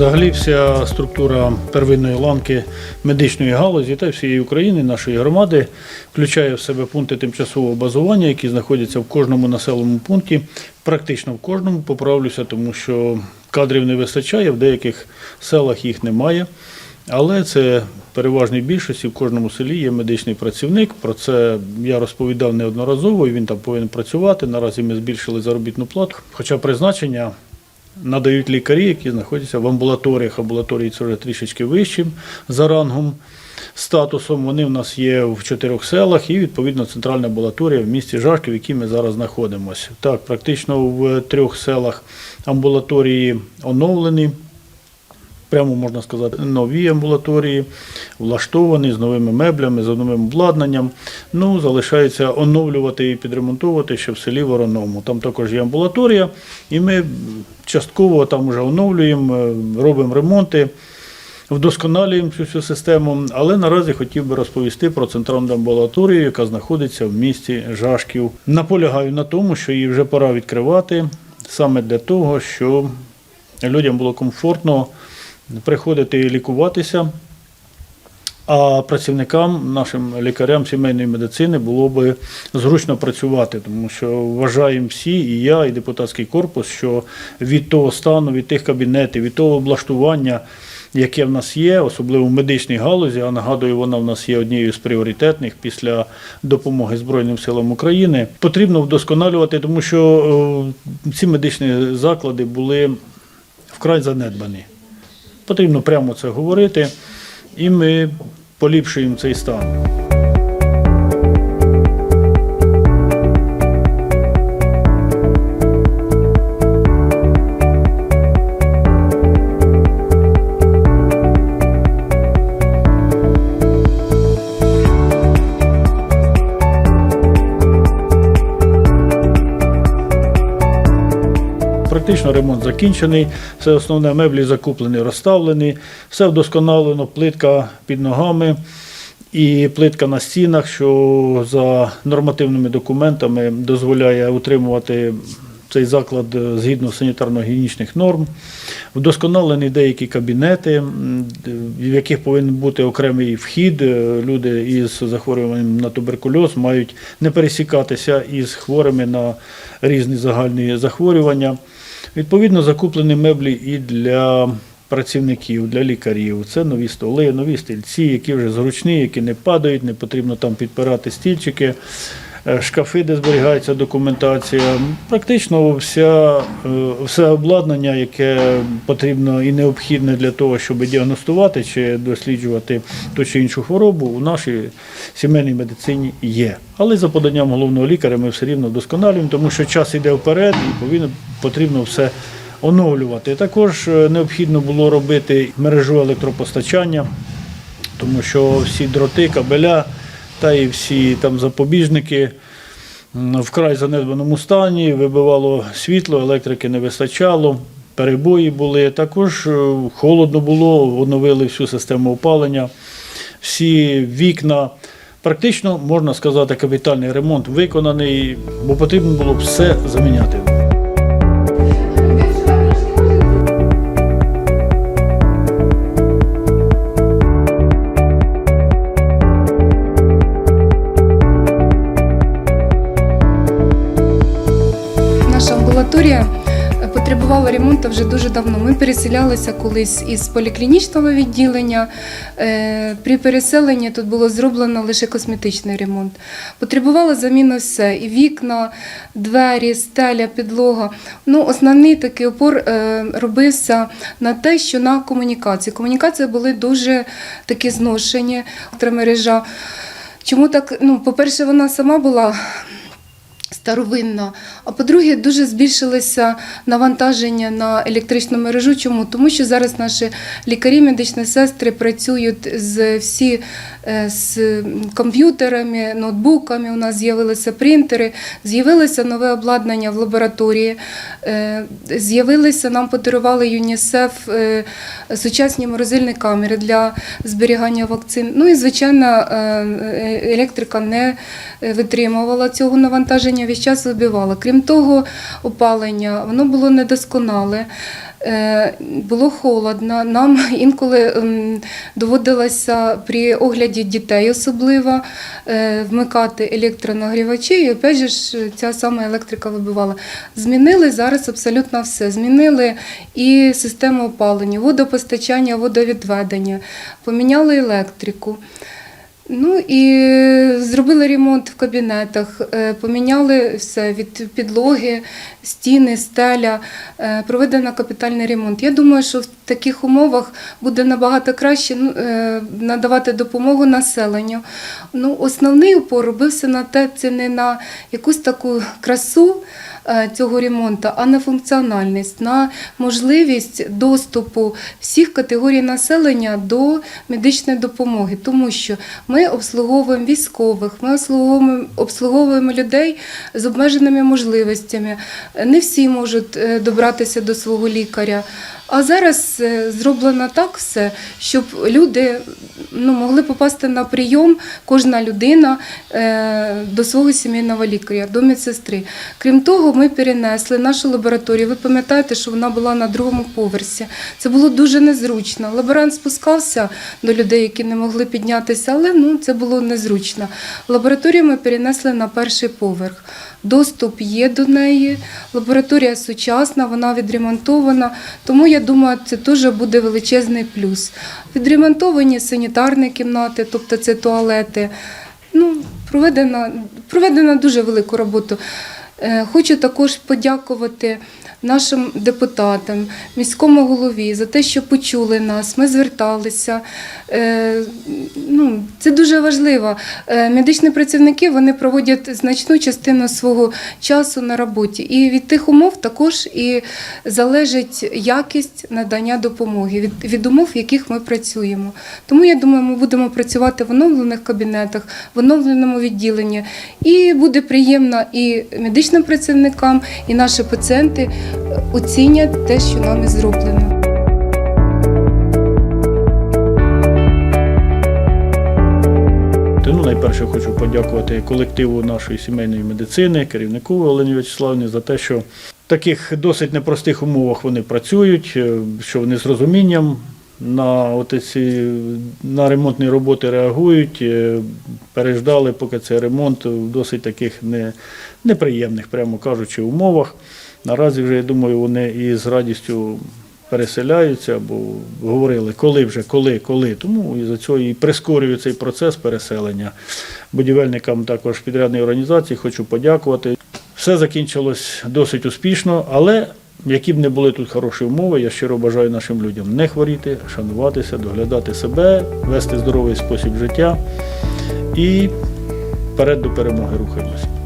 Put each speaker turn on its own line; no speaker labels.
Взагалі, вся структура первинної ланки медичної галузі та всієї України, нашої громади, включає в себе пункти тимчасового базування, які знаходяться в кожному населеному пункті, практично в кожному поправлюся, тому що кадрів не вистачає, в деяких селах їх немає. Але це переважній більшості в кожному селі є медичний працівник. Про це я розповідав неодноразово, і він там повинен працювати. Наразі ми збільшили заробітну плату. Хоча призначення надають лікарі, які знаходяться в амбулаторіях. Амбулаторії це вже трішечки вищим за рангом. Статусом вони в нас є в чотирьох селах і відповідно центральна амбулаторія в місті Жашків, в якій ми зараз знаходимося. Так, практично в трьох селах амбулаторії оновлені, прямо можна сказати, нові амбулаторії, влаштовані з новими меблями, з новим обладнанням. Ну, залишається оновлювати і підремонтувати ще в селі Вороному. Там також є амбулаторія, і ми частково там вже оновлюємо, е, робимо ремонти. Вдосконалюємо цю всю систему, але наразі хотів би розповісти про центральну амбулаторію, яка знаходиться в місті Жашків. Наполягаю на тому, що її вже пора відкривати саме для того, щоб людям було комфортно приходити лікуватися. А працівникам, нашим лікарям сімейної медицини було би зручно працювати, тому що вважаємо всі, і я, і депутатський корпус, що від того стану, від тих кабінетів, від того облаштування, яке в нас є, особливо в медичній галузі, а нагадую, вона в нас є однією з пріоритетних після допомоги Збройним силам України, потрібно вдосконалювати, тому що е, ці медичні заклади були вкрай занедбані. Потрібно прямо це говорити, і ми поліпшуємо цей стан. Практично ремонт закінчений, все основне меблі закуплені, розставлені, все вдосконалено, плитка під ногами і плитка на стінах, що за нормативними документами дозволяє утримувати цей заклад е, згідно санітарно-гігієнічних норм. Вдосконалені деякі кабінети, в яких повинен бути окремий вхід. Е, Люди із захворюванням на туберкульоз мають не пересікатися із хворими на різні загальні захворювання. Відповідно, закуплені меблі і для працівників, для лікарів. Це нові столи, нові стільці, які вже зручні, які не падають, не потрібно там підпирати стільчики, шкафи, де зберігається документація. Практично вся, е, все обладнання, яке потрібно і необхідне для того, щоб діагностувати чи досліджувати ту чи іншу хворобу, у нашій сімейній медицині є. Але за поданням головного лікаря ми все рівно вдосконалюємо, тому що час йде вперед і повинно, потрібно все оновлювати. Також е, необхідно було робити мережу електропостачання, тому що всі дроти, кабеля та і всі там запобіжники вкрай занедбаному стані, вибивало світло, електрики не вистачало. Перебої були, також е, холодно було, оновили всю систему опалення, всі вікна. Практично можна сказати, капітальний ремонт виконаний, бо потрібно було все заміняти.
Потребувала ремонту вже дуже давно. Ми переселялися колись із поліклінічного відділення. Е, При переселенні тут було зроблено лише косметичний ремонт. Потребувало заміни все: і вікна, двері, стеля, підлога. Ну, основний такий опор е, робився на те, що на комунікації. Комунікації були дуже такі зношені, електромережа. Чому так? Ну, по-перше, вона сама була старовинна. А по-друге, дуже збільшилося навантаження на електричну мережу. Чому? Тому що зараз наші лікарі, медичні сестри працюють з всі е, з комп'ютерами, ноутбуками. У нас з'явилися принтери, з'явилося нове обладнання в лабораторії. е, З'явилися, нам подарували ЮНІСЕФ е, сучасні морозильні камери для зберігання вакцин. Ну і звичайно, електрика не витримувала цього навантаження, весь час вибивала. Крім того, опалення воно було недосконале. Е, Було холодно. Нам інколи ем, доводилося при огляді дітей особливо е, вмикати електронагрівачі, і опять же ж ця сама електрика вибивала. Змінили зараз абсолютно все. Змінили і систему опалення, водопостачання, водовідведення, поміняли електрику. Ну і зробили ремонт в кабінетах, е, поміняли все від підлоги, стіни, стеля, е, проведено капітальний ремонт. Я думаю, що в таких умовах буде набагато краще ну, е, надавати допомогу населенню. Ну, основний упор робився на те, це не на якусь таку красу е, цього ремонту, а на функціональність, на можливість доступу всіх категорій населення до медичної допомоги, тому що ми обслуговуємо військових, ми обслуговуємо, обслуговуємо людей з обмеженими можливостями. Не всі можуть е, добратися до свого лікаря. А зараз е, зроблено так все, щоб люди ну, могли попасти на прийом, кожна людина е, до свого сімейного лікаря, до медсестри. Крім того, ми перенесли нашу лабораторію. Ви пам'ятаєте, що вона була на другому поверсі. Це було дуже незручно. Лаборант спускався до людей, які не могли піднятися, але ну, це було незручно. Лабораторію ми перенесли на перший поверх. Доступ є до неї, лабораторія сучасна, вона відремонтована. Тому я думаю, це теж буде величезний плюс. Відремонтовані санітарні кімнати, тобто це туалети. Ну, Проведена, проведена дуже велику роботу. Е, Хочу також подякувати нашим депутатам, міському голові за те, що почули нас. Ми зверталися. Е, Ну, це дуже важливо. Е, Медичні працівники вони проводять значну частину свого часу на роботі. І від тих умов також і залежить якість надання допомоги від, від умов, в яких ми працюємо. Тому я думаю, ми будемо працювати в оновлених кабінетах, в оновленому відділенні. І буде приємно і медичним працівникам, і наші пацієнти оцінять те, що нами зроблено.
Ну, найперше хочу подякувати колективу нашої сімейної медицини, керівнику Олені Вячеславні за те, що в таких досить непростих умовах вони працюють, е, що вони з розумінням на, от ці, на ремонтні роботи реагують, е, переждали, поки цей ремонт в досить таких не, неприємних, прямо кажучи, умовах. Наразі вже, я думаю, вони і з радістю переселяються, бо говорили, коли вже, коли, коли. Тому і за цього і прискорюю цей процес переселення. Будівельникам також підрядної організації хочу подякувати. Все закінчилось досить успішно, але які б не були тут хороші умови, я щиро бажаю нашим людям не хворіти, шануватися, доглядати себе, вести здоровий спосіб життя і вперед до перемоги рухаємося.